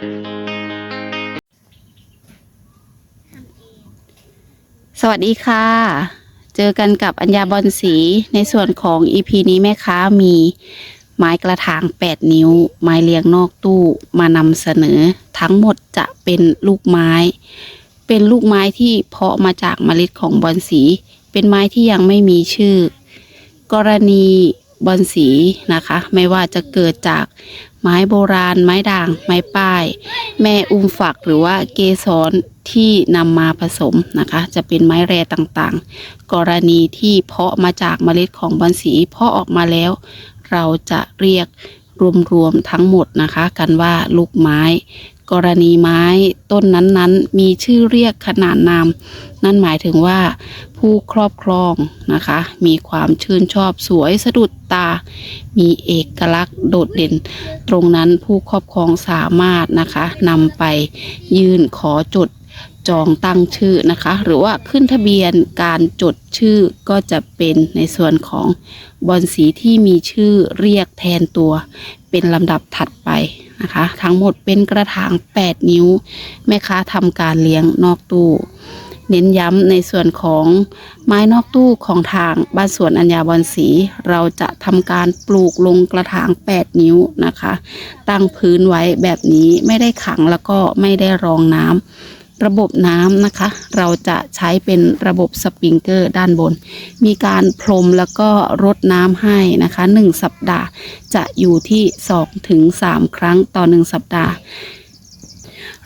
สวัสดีค่ะ เจอกันกับอัญญาบอลสีในส่วนของ EP นี้แม่ค้ามีไม้กระถาง 8 นิ้ว ไม้เรียงนอกตู้มานำเสนอ ทั้งหมดจะเป็นลูกไม้ เป็นลูกไม้ที่เพาะมาจากเมล็ดของบอลสี เป็นไม้ที่ยังไม่มีชื่อ กรณีบอลสีนะคะ ไม่ว่าจะเกิดจาก ไม้โบราณ ไม้ด่าง ไม้ป้าย แม่อุ้มฝักหรือว่าเกสรที่นำมาผสมนะคะ จะเป็นไม้แร่ต่างๆ กรณีที่เพาะมาจากเมล็ดของบอนสีเพาะออกมาแล้ว เราจะเรียกรวมๆทั้งหมดนะคะ กันว่าลูกไม้ กรณีไม้ต้นนั้นๆ มีชื่อเรียกขนานนาม นั่นหมายถึงว่าผู้ครอบครองนะคะ มีความชื่นชอบสวยสะดุดตา มีเอกลักษณ์โดดเด่น ตรงนั้นผู้ครอบครองสามารถนะคะนำไปยื่นขอจดจองตั้งชื่อนะคะ หรือว่าขึ้นทะเบียนการจดชื่อก็จะเป็นในส่วนของบอนสีที่มีชื่อเรียกแทนตัว เป็นลำดับถัดไป นะคะ ทั้งหมดเป็นกระถาง 8 นิ้ว แม่ค้าทำการเลี้ยงนอกตู้ เน้นย้ำในส่วนของไม้นอกตู้ของทางบ้านสวนอัญญาบอนสี เราจะทำการปลูกลงกระถาง 8 นิ้วนะคะ ตั้งพื้นไว้แบบนี้ไม่ได้ขังแล้วก็ไม่ได้รองน้ำ ระบบน้ำนะคะ เราจะใช้เป็นระบบสปริงเกอร์ด้านบน มีการพรมแล้วก็รดน้ำให้นะคะ 1 สัปดาห์จะอยู่ที่ 2-3ถึงครั้งต่อ 1 สัปดาห์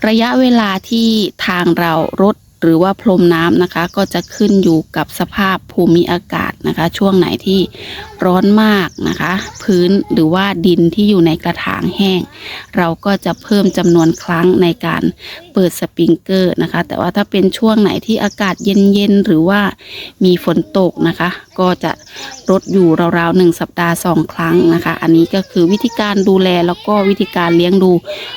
ระยะเวลาที่ทางเรารดหรือว่าพรมน้ำนะคะก็จะขึ้นอยู่กับสภาพภูมิอากาศนะคะ ช่วงไหนที่ร้อนมากนะคะ พื้นหรือว่าดินที่อยู่ในกระถางแห้ง เราก็จะเพิ่มจำนวนครั้งในการ เปิดสปริงเกอร์นะคะ แต่ว่าถ้าเป็นช่วงไหนที่อากาศเย็นๆหรือว่ามีฝนตกนะคะ ก็จะลดอยู่ราวๆหนึ่งสัปดาห์สองครั้งนะคะ อันนี้ก็คือวิธีการดูแลแล้วก็วิธีการเลี้ยงดู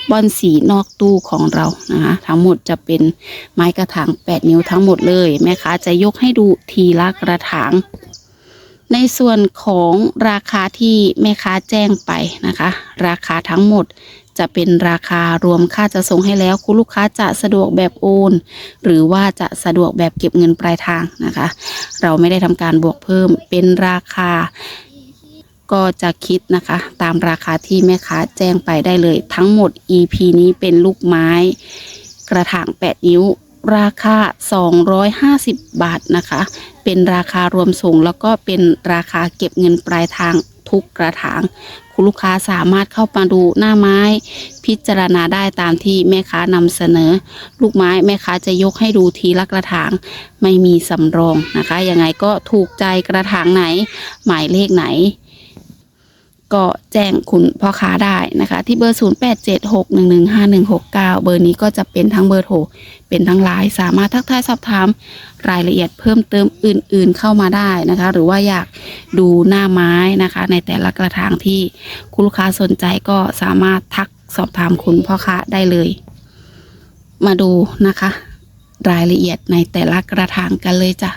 บอนสีนอกตู้ของเรานะคะทั้งหมดจะเป็นไม้กระถาง 8 นิ้วทั้งหมดเลยแม่ค้าจะยกให้ดูทีละกระถางในส่วนของราคาที่แม่ค้าแจ้งไปนะคะ ราคาทั้งหมด จะเป็นราคารวมค่าจะส่งให้แล้ว คุณลูกค้าจะสะดวกแบบโอน หรือว่าจะสะดวกแบบเก็บเงินปลายทางนะคะ เราไม่ได้ทำการบวกเพิ่มเป็นราคาก็จะคิดนะคะ ตามราคาที่แม่ค้าแจ้งไปได้เลย ทั้งหมด EP นี้เป็นลูกไม้ กระถาง 8 นิ้ว ราคา 250 บาทนะคะ เป็นราคารวมส่งแล้วก็เป็นราคาเก็บเงินปลายทางทุกกระถาง คุณลูกค้าสามารถเข้ามาดูหน้าไม้ พิจารณาได้ตามที่แม่ค้านำเสนอ ลูกไม้แม่ค้าจะยกให้ดูทีละกระถาง ไม่มีสำรองนะคะยังไงก็ถูกใจกระถางไหน หมายเลขไหน ก็แจ้งคุณพ่อค้าได้นะคะ ที่เบอร์ 0876115169 เบอร์นี้ก็จะเป็นทั้งเบอร์โทร เป็นทั้งไลน์สามารถทักทายสอบถาม รายละเอียดเพิ่มเติมอื่นๆเข้ามาได้นะคะ หรือว่าอยากดูหน้าไม้นะคะ ในแต่ละกระถางที่คุณลูกค้าสนใจก็สามารถทักสอบถามคุณพ่อค้าได้เลย มาดูนะคะ รายละเอียดในแต่ละกระถางกันเลยจ้ะ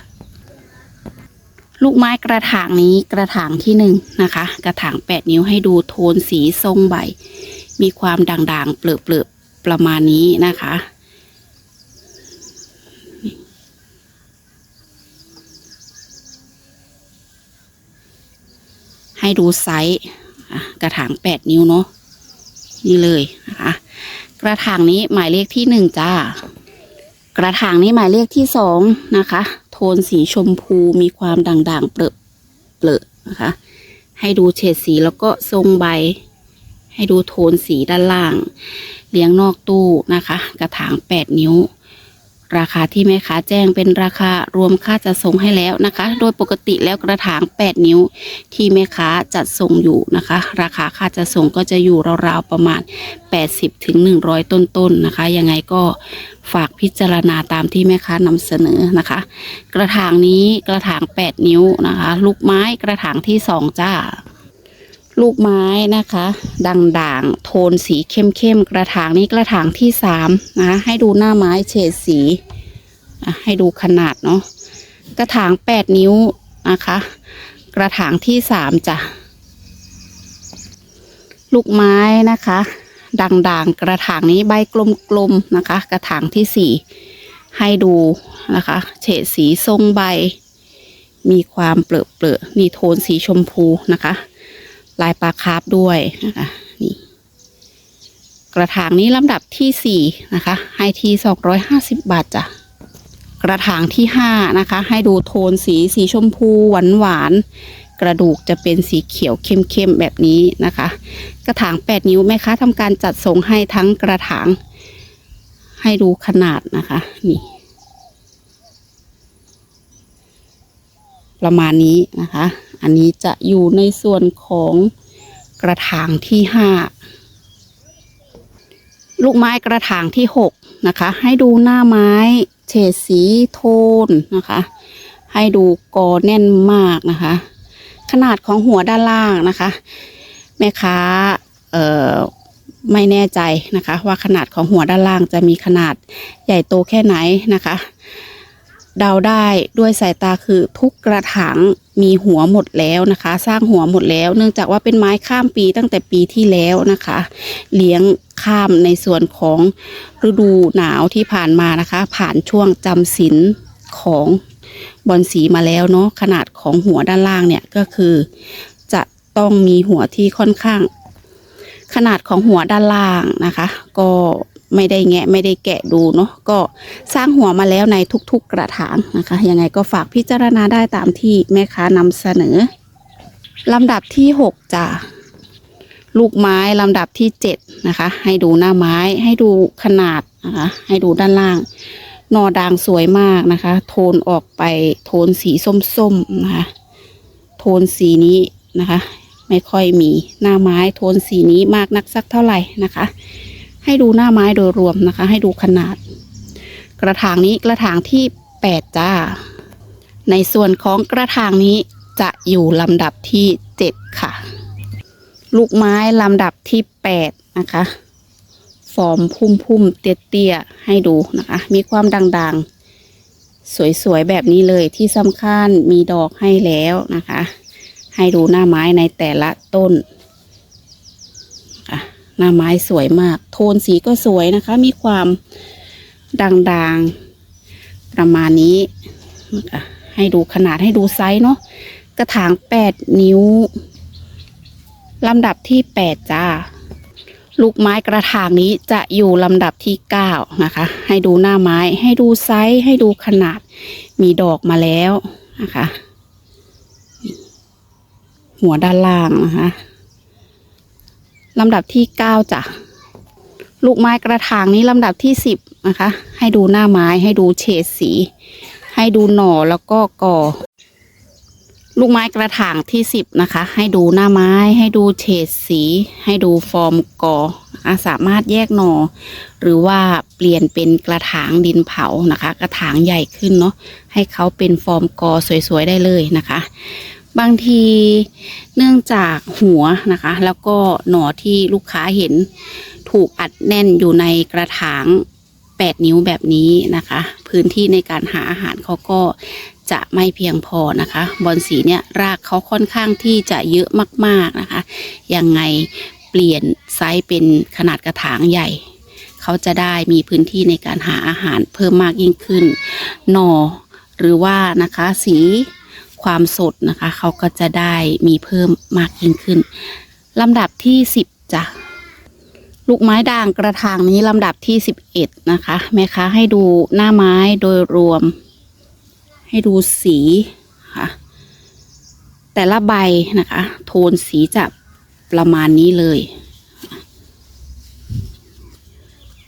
ลูกไม้กระถางนี้กระถางที่หนึ่งนะคะ กระถางแปดนิ้วให้ดูโทนสีทรงใบ มีความด่างๆเปลือกๆประมาณนี้นะคะให้ดูไซส์กระถางแปดนิ้วเนาะนี่เลยนะคะกระถางนี้หมายเลขที่หนึ่งจ้า กระถางนี้หมายเลขที่สองนะคะ นสีชมพูมีความด่างๆเปรอะเปรอนะคะ ให้ดูเฉดสีแล้วก็ทรงใบ ให้ดูโทนสีด้านล่าง เลี้ยงนอกตู้นะคะ กระถาง 8 นิ้ว ราคาที่แม่ค้าแจ้งเป็นราคารวมค่าจัดส่งให้แล้วนะคะ โดยปกติแล้วกระถาง 8 นิ้ว ที่แม่ค้าจัดส่งอยู่นะคะ ราคาค่าจัดส่งก็จะอยู่ราวๆประมาณ 80ถึง100 ต้นๆนนะคะ ยังไงก็ฝากพิจารณาตามที่แม่ค้านำเสนอนะคะ กระถางนี้กระถาง 8 นิ้วนะคะ ลูกไม้กระถางที่ 2 จ้า ลูกไม้นะคะ ด่างๆ โทนสีเข้มๆ กระถางนี้กระถางที่สามนะ ให้ดูหน้าไม้เฉดสีให้ดูขนาดเนาะกระถางแปดนิ้วนะคะ กระถางที่สามจ้ะลูกไม้นะคะ ด่างๆ กระถางนี้ใบกลมๆนะคะ กระถางที่สี่ให้ดูนะคะ เฉดสีทรงใบ มีความเปลือกเปลือกนี่โทนสีชมพูนะคะ ลายปลาคาร์ฟด้วยนะคะนี่กระถางนี้ลำดับที่สี่นะคะให้ที่สองร้อยห้าสิบบาทจ้ะกระถางที่ห้านะคะ ให้ดูโทนสีสีชมพูหวานหวานกระดูกจะเป็นสีเขียวเข้มๆแบบนี้นะคะ กระถาง 8 นิ้วแม่ค้าทำการจัดส่งให้ทั้งกระถางให้ดูขนาดนะคะ นี่ ประมาณนี้นะคะ อันนี้จะอยู่ในส่วนของกระถางที่ห้าลูกไม้กระถางที่หกนะคะ ให้ดูหน้าไม้เฉดสีโทนนะคะ ให้ดูกอแน่นมากนะคะ ขนาดของหัวด้านล่างนะคะ แม่ค้าเอ่อไม่แน่ใจนะคะ ว่าขนาดของหัวด้านล่างจะมีขนาดใหญ่โตแค่ไหนนะคะ เดาได้ด้วยสายตาคือทุกกระถางมีหัวหมดแล้วนะคะ สร้างหัวหมดแล้ว เนื่องจากว่าเป็นไม้ข้ามปีตั้งแต่ปีที่แล้วนะคะ เลี้ยงข้ามในส่วนของฤดูหนาวที่ผ่านมานะคะ ผ่านช่วงจำศีลของบอลสีมาแล้วเนาะขนาดของหัวด้านล่างเนี่ยก็คือ จะต้องมีหัวที่ค่อนข้าง ขนาดของหัวด้านล่างนะคะ ก็ ไม่ได้แงะไม่ได้แกะดูเนาะก็สร้างหัวมาแล้วในทุก ๆกระถางนะคะ ยังไงก็ฝากพิจารณาได้ตามที่แม่ค้านำเสนอลำดับที่หกจ้ะลูกไม้ลำดับที่เจ็ดนะคะ ให้ดูหน้าไม้ให้ดูขนาดนะคะ ให้ดูด้านล่างนอด่างสวยมากนะคะ โทนออกไปโทนสีส้มๆนะคะ โทนสีนี้นะคะ ไม่ค่อยมีหน้าไม้โทนสีนี้มากนักสักเท่าไหร่นะคะ ให้ดูหน้าไม้โดยรวมนะคะ ให้ดูขนาด กระถางนี้กระถางที่แปดจ้า ในส่วนของกระถางนี้จะอยู่ลำดับที่เจ็ดค่ะ ลูกไม้ลำดับที่แปดนะคะ ฟอร์มพุ่มพุ่มๆเตี้ยๆให้ดูนะคะ มีความด่างๆ สวยๆ แบบนี้เลยที่สำคัญมีดอกให้แล้วนะคะ ให้ดูหน้าไม้ในแต่ละต้น หน้าไม้สวยมาก โทนสีก็สวยนะคะ มีความด่างๆ ประมาณนี้นะคะให้ดูขนาดให้ดูไซส์เนาะกระถางแปดนิ้วลำดับที่แปดจ้า ลูกไม้กระถางนี้จะอยู่ลำดับที่เก้านะคะ ให้ดูหน้าไม้ให้ดูไซส์ให้ดูขนาด มีดอกมาแล้วนะคะ หัวด้านล่างนะคะ ลำดับที่เก้าจ้ะ ลูกไม้กระถางนี้ลำดับที่สิบนะคะ ให้ดูหน้าไม้ให้ดูเฉดสี ให้ดูหน่อแล้วก็กอลูกไม้กระถางที่สิบนะคะ ให้ดูหน้าไม้ ให้ดูเฉดสี ให้ดูฟอร์มกอนะคะสามารถแยกหน่อ หรือว่าเปลี่ยนเป็นกระถางดินเผานะคะ กระถางใหญ่ขึ้นเนาะให้เขาเป็นฟอร์มกอสวยๆได้เลยนะคะ บางทีเนื่องจากหัวนะคะ แล้วก็หน่อที่ลูกค้าเห็นถูกอัดแน่นอยู่ในกระถาง 8 นิ้วแบบนี้นะคะ พื้นที่ในการหาอาหารเขาก็จะไม่เพียงพอนะคะ บอลสีเนี่ยรากเขาค่อนข้างที่จะเยอะมากๆนะคะ ยังไงเปลี่ยนไซส์เป็นขนาดกระถางใหญ่ เขาจะได้มีพื้นที่ในการหาอาหารเพิ่มมากยิ่งขึ้น หนอหรือว่านะคะสี ความสดนะคะ เขาก็จะได้มีเพิ่มมากยิ่งขึ้นลำดับที่สิบจ้ะลูกไม้ด่างกระถางนี้ลำดับที่สิบเอ็ดนะคะแม่ค้าให้ดูหน้าไม้โดยรวม ให้ดูสีค่ะ แต่ละใบนะคะ โทนสีจะประมาณนี้เลย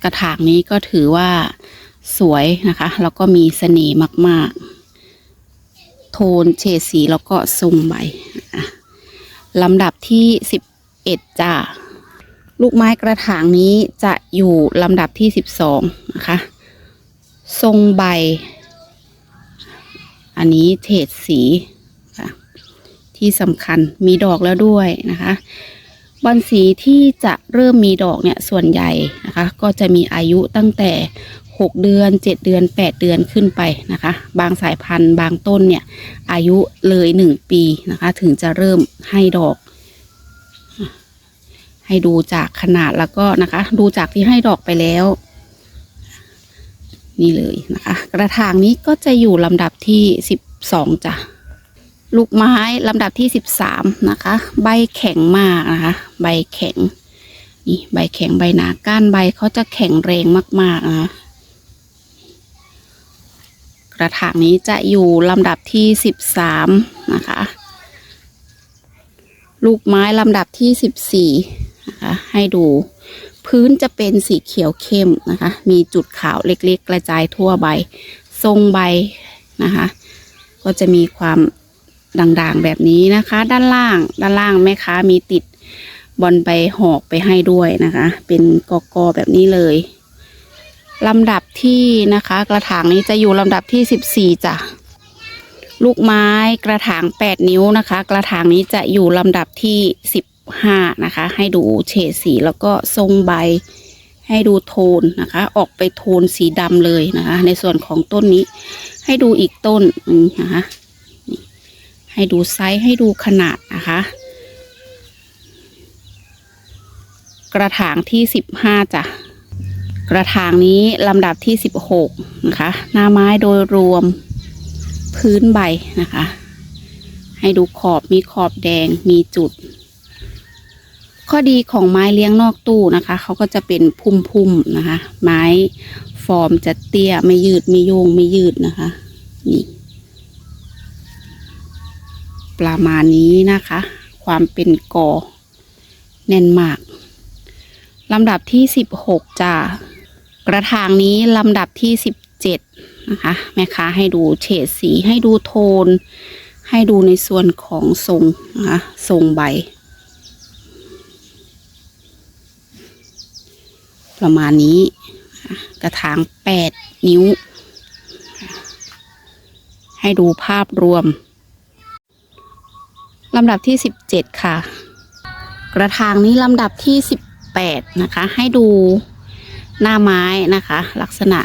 กระถางนี้ก็ถือว่าสวยนะคะ แล้วก็มีเสน่ห์มาก ๆ โทนเฉดสีแล้วก็ทรงใบลำดับที่สิบเอ็ดจ้าลูกไม้กระถางนี้จะอยู่ลำดับที่สิบสองนะคะ ทรงใบ อันนี้เฉดสีค่ะที่สำคัญมีดอกแล้วด้วยนะคะบอนสีที่จะเริ่มมีดอกเนี่ยส่วนใหญ่นะคะ ก็จะมีอายุตั้งแต่ 6เดือน7เดือน8เดือนขึ้นไปนะคะ บางสายพันธุ์บางต้นเนี่ย อายุเลย1ปีนะคะ ถึงจะเริ่มให้ดอก ให้ดูจากขนาดแล้วก็นะคะ ดูจากที่ให้ดอกไปแล้ว นี่เลยนะคะ กระถางนี้ก็จะอยู่ลำดับที่สิบสองจ้ะลูกไม้ลำดับที่สิบสามนะคะ ใบแข็งมากนะคะ ใบแข็งนี่ใบแข็งใบหนาก้านใบเขาจะแข็งแรงมากๆนะคะ ระถางนี้จะอยู่ลำดับที่สิบสามนะคะ ลูกไม้ลำดับที่สิบสี่นะคะ ให้ดูพื้นจะเป็นสีเขียวเข้มนะคะ มีจุดขาวเล็กๆ กระจายทั่วใบ ทรงใบนะคะ ก็จะมีความด่างๆแบบนี้นะคะ ด้านล่างด้านล่างแม่ค้ามีติดบอลใบหอกไปให้ด้วยนะคะ เป็นกอกอแบบนี้เลย ลำดับที่นะคะ กระถางนี้จะอยู่ลำดับที่สิบสี่จ้ะลูกไม้กระถางแปดนิ้วนะคะ กระถางนี้จะอยู่ลำดับที่สิบห้านะคะ ให้ดูเฉดสีแล้วก็ทรงใบ ให้ดูโทนนะคะ ออกไปโทนสีดำเลยนะคะ ในส่วนของต้นนี้ ให้ดูอีกต้นนึ่นะคะให้ดูไซส์ให้ดูขนาดนะคะ กระถางที่สิบห้าจ้ะ กระถางนี้ลำดับที่สิบหกนะคะ หน้าไม้โดยรวมพื้นใบนะคะ ให้ดูขอบมีขอบแดงมีจุด ข้อดีของไม้เลี้ยงนอกตู้นะคะ เขาก็จะเป็นพุ่มๆนะคะ ไม้ฟอร์มจะเตี้ยไม่ยืดไม่โยงไม่ยืดนะคะนี่ประมาณนี้นะคะ ความเป็นกอแน่นมากลำดับที่สิบหกจ้า กระถางนี้ลำดับที่สิบเจ็ดนะคะแม่ค้าให้ดูเฉดสีให้ดูโทน ให้ดูในส่วนของทรงนะคะทรงใบ ประมาณนี้กระถางแปดนิ้ว ให้ดูภาพรวมลำดับที่สิบเจ็ดค่ะ กระถางนี้ลำดับที่สิบแปดนะคะ ให้ดู หน้าไม้นะคะ ลักษณะ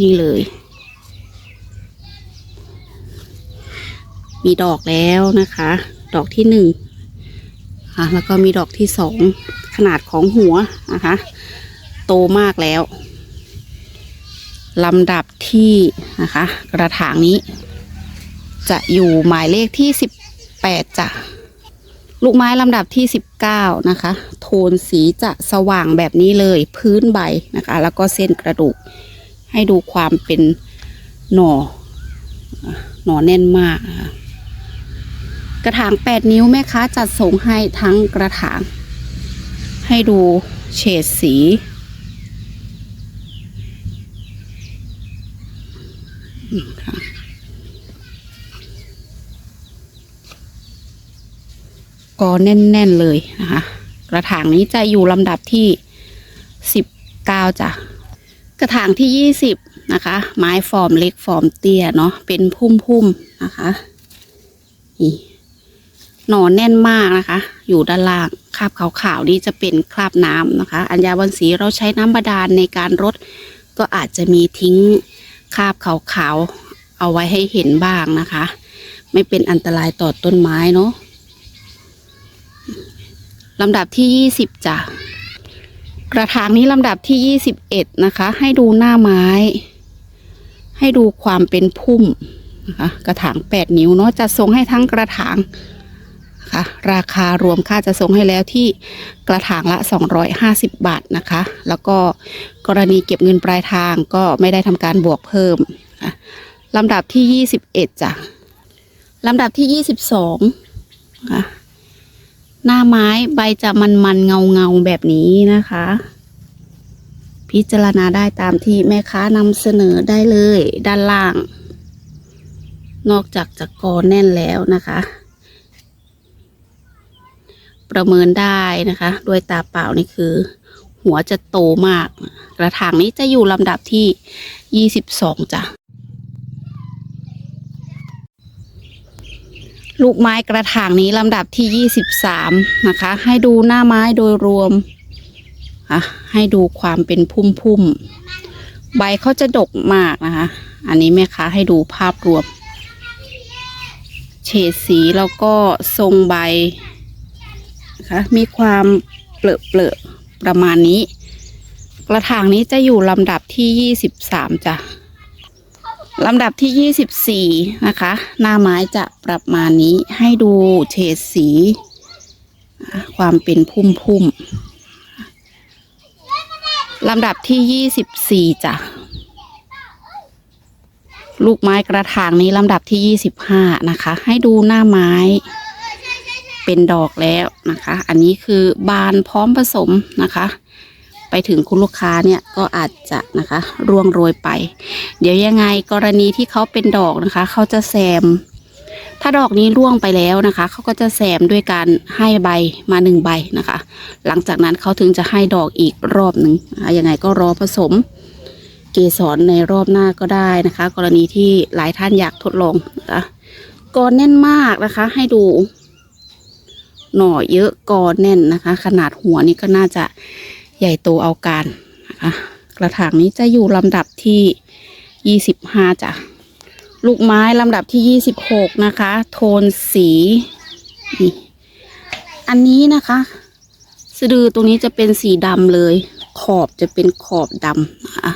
นี่เลย มีดอกแล้วนะคะ ดอกที่หนึ่งอะแล้วก็มีดอกที่สองขนาดของหัวนะคะ โตมากแล้วลำดับที่นะคะ กระถางนี้ จะอยู่หมายเลขที่สิบแปดจ้ะ ลูกไม้ลำดับที่สิบเก้านะคะ โทนสีจะสว่างแบบนี้เลยพื้นใบนะคะ แล้วก็เส้นกระดูก ให้ดูความเป็นหน่อ หน่อแน่นมากนะคะกระถางแปดนิ้วแม่ค้าจัดส่งให้ทั้งกระถาง ให้ดูเฉดสี ค่ะ กอแน่น ๆ เลยนะคะ กระถางนี้จะอยู่ลำดับที่สิบเก้าจ้ะ กระถางที่ยี่สิบนะคะ ไม้ฟอร์มเล็กฟอร์มเตี้ยเนาะเป็นพุ่มๆนะคะนี่หนอนแน่นมากนะคะ อยู่ด้านล่างคราบขาวๆนี่จะเป็นคราบน้ำนะคะ อัญญาบันสีเราใช้น้ำบาดาลในการรดก็อาจจะมีทิ้งคราบขาวๆเอาไว้ให้เห็นบ้างนะคะ ไม่เป็นอันตรายต่อต้นไม้เนาะ ลำดับที่ยี่สิบจ้ะกระถางนี้ลำดับที่ยี่สิบเอ็ดนะคะ ให้ดูหน้าไม้ ให้ดูความเป็นพุ่มนะคะกระถางแปดนิ้วเนาะจะส่งให้ทั้งกระถางะคะราคารวมค่าจะส่งให้แล้วที่กระถางละ 250 บาทนะคะ แล้วก็กรณีเก็บเงินปลายทางก็ไม่ได้ทำการบวกเพิ่มนะะลำดับที่ 21จ้ะลำดับที่ 22นะคะ หน้าไม้ใบจะมันมันๆเงาเงาๆแบบนี้นะคะ พิจารณาได้ตามที่แม่ค้านำเสนอได้เลย ด้านล่าง นอกจากจะกอแน่นแล้วนะคะ ประเมินได้นะคะด้วยตาเปล่านี่คือ หัวจะโตมาก กระถางนี้จะอยู่ลำดับที่ยี่สิบสองจ้ะ ลูกไม้กระถางนี้ลำดับที่ยี่สิบสามนะคะ ให้ดูหน้าไม้โดยรวมอะให้ดูความเป็นพุ่มๆ ใบเขาจะดกมากนะคะ อันนี้แม่ค้าให้ดูภาพรวม เฉดสีแล้วก็ทรงใบนะคะมีความเปลอะเปลอะๆประมาณนี้ กระถางนี้จะอยู่ลำดับที่ยี่สิบสามจ้ะ ลำดับที่ยี่สิบสี่นะคะ หน้าไม้จะประมาณนี้ให้ดูเฉดสี ความเป็นพุ่มพุ่มๆลำดับที่ยี่สิบสี่จ้ะลูกไม้กระถางนี้ลำดับที่ยี่สิบห้านะคะ ให้ดูหน้าไม้เป็นดอกแล้วนะคะ อันนี้คือบานพร้อมผสมนะคะ ไปถึงคุณลูกค้าเนี่ยก็อาจจะนะคะร่วงโรยไป เดี๋ยวยังไงกรณีที่เขาเป็นดอกนะคะ เขาจะแซม ถ้าดอกนี้ร่วงไปแล้วนะคะ เขาก็จะแซมด้วยการให้ใบมาหนึ่งใบนะคะ หลังจากนั้นเขาถึงจะให้ดอกอีกรอบหนึ่งนะะยังไงก็รอผสมเกสรในรอบหน้าก็ได้นะคะ กรณีที่หลายท่านอยากทดลองนะคะกอแน่นมากนะคะ ให้ดู หน่อเยอะกอแน่นนะคะ ขนาดหัวนี่ก็น่าจะ ใหญ่โตเอาการนะคะกระถางนี้จะอยู่ลำดับที่ยี่สิบห้าจ้ะลูกไม้ลำดับที่ยี่สิบหกนะคะ โทนสีนี่อันนี้นะคะสะดือตรงนี้จะเป็นสีดำเลย ขอบจะเป็นขอบดำนะคะ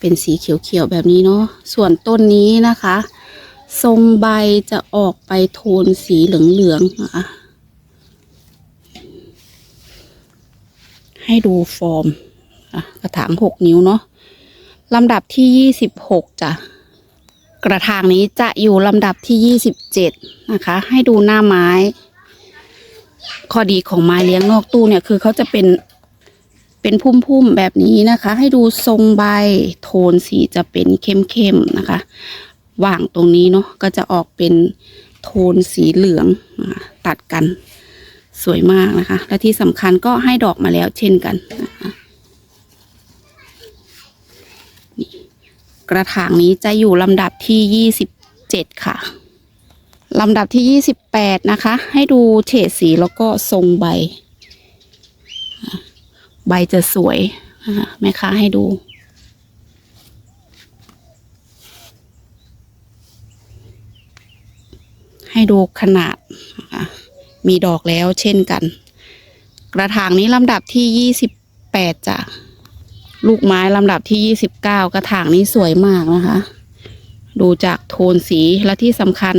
เป็นสีเขียวๆแบบนี้เนาะส่วนต้นนี้นะคะ ทรงใบจะออกไปโทนสีเหลืองๆนะคะ ให้ดูฟอร์มกระถางหกนิ้วเนาะลำดับที่ยี่สิบหกจ้ะกระถางนี้จะอยู่ลำดับที่ยี่สิบเจ็ดนะคะ ให้ดูหน้าไม้ ข้อดีของไม้เลี้ยงนอกตู้เนี่ยคือเขาจะเป็นเป็นพุ่มๆแบบนี้นะคะ ให้ดูทรงใบโทนสีจะเป็นเข้มๆนะคะว่างตรงนี้เนาะก็จะออกเป็นโทนสีเหลืองตัดกัน สวยมากนะคะ และที่สำคัญก็ให้ดอกมาแล้วเช่นกันนะคะกระถางนี้จะอยู่ลำดับที่ยี่สิบเจ็ดค่ะลำดับที่ยี่สิบแปดนะคะ ให้ดูเฉดสีแล้วก็ทรงใบ ใบจะสวยแม่ค้าให้ดู ให้ดูขนาดนะคะ มีดอกแล้วเช่นกัน กระถางนี้ลำดับที่ยี่สิบแปดจ้ะลูกไม้ลำดับที่ยี่สิบเก้ากระถางนี้สวยมากนะคะ ดูจากโทนสีและที่สำคัญ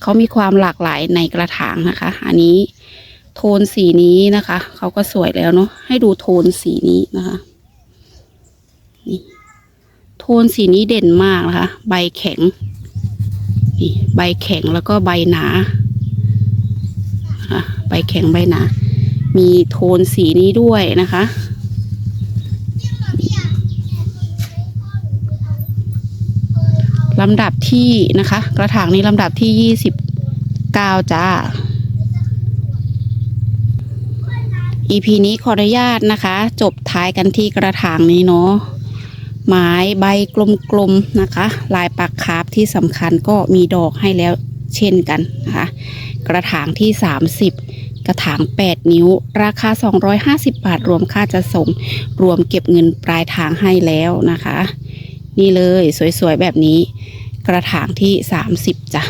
เขามีความหลากหลายในกระถางนะคะ อันนี้โทนสีนี้นะคะเขาก็สวยแล้วเนาะให้ดูโทนสีนี้นะคะนี่โทนสีนี้เด่นมากนะคะ ใบแข็งนี่ใบแข็งแล้วก็ใบหนา นะคะ ใบแข็งใบหนา มีโทนสีนี้ด้วยนะคะ ลำดับที่นะคะ กระถางนี้ลำดับที่ยี่สิบเก้าจ้า EP นี้ขออนุญาตนะคะ จบท้ายกันที่กระถางนี้เนาะไม้ใบกลมๆนะคะ ลายปักคาร์ฟที่สำคัญก็มีดอกให้แล้วเช่นกันนะคะ กระถางที่ 30 กระถาง 8 นิ้ว ราคา 250 บาท รวมค่าจะส่ง รวมเก็บเงินปลายทางให้แล้วนะคะ นี่เลยสวยๆ แบบนี้ กระถางที่ 30จ้ะ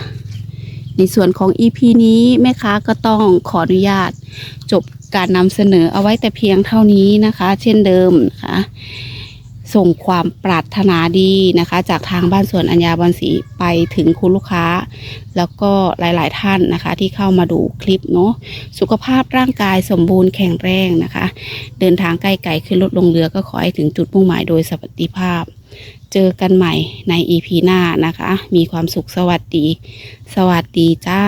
ในส่วนของ EP นี้แม่ค้าก็ต้องขออนุญาต จบการนำเสนอเอาไว้แต่เพียงเท่านี้นะคะ เช่นเดิมนะคะ ส่งความปรารถนาดีนะคะ จากทางบ้านสวนอัญญาบอนสีไปถึงคุณลูกค้า แล้วก็หลายๆท่านนะคะ ที่เข้ามาดูคลิปเนาะสุขภาพร่างกายสมบูรณ์แข็งแรงนะคะ เดินทางใกล้ๆขึ้นรถลงเรือก็ขอให้ถึงจุดมุ่งหมายโดยสวัสดิภาพ เจอกันใหม่ใน EP หน้านะคะ มีความสุขสวัสดี สวัสดีจ้า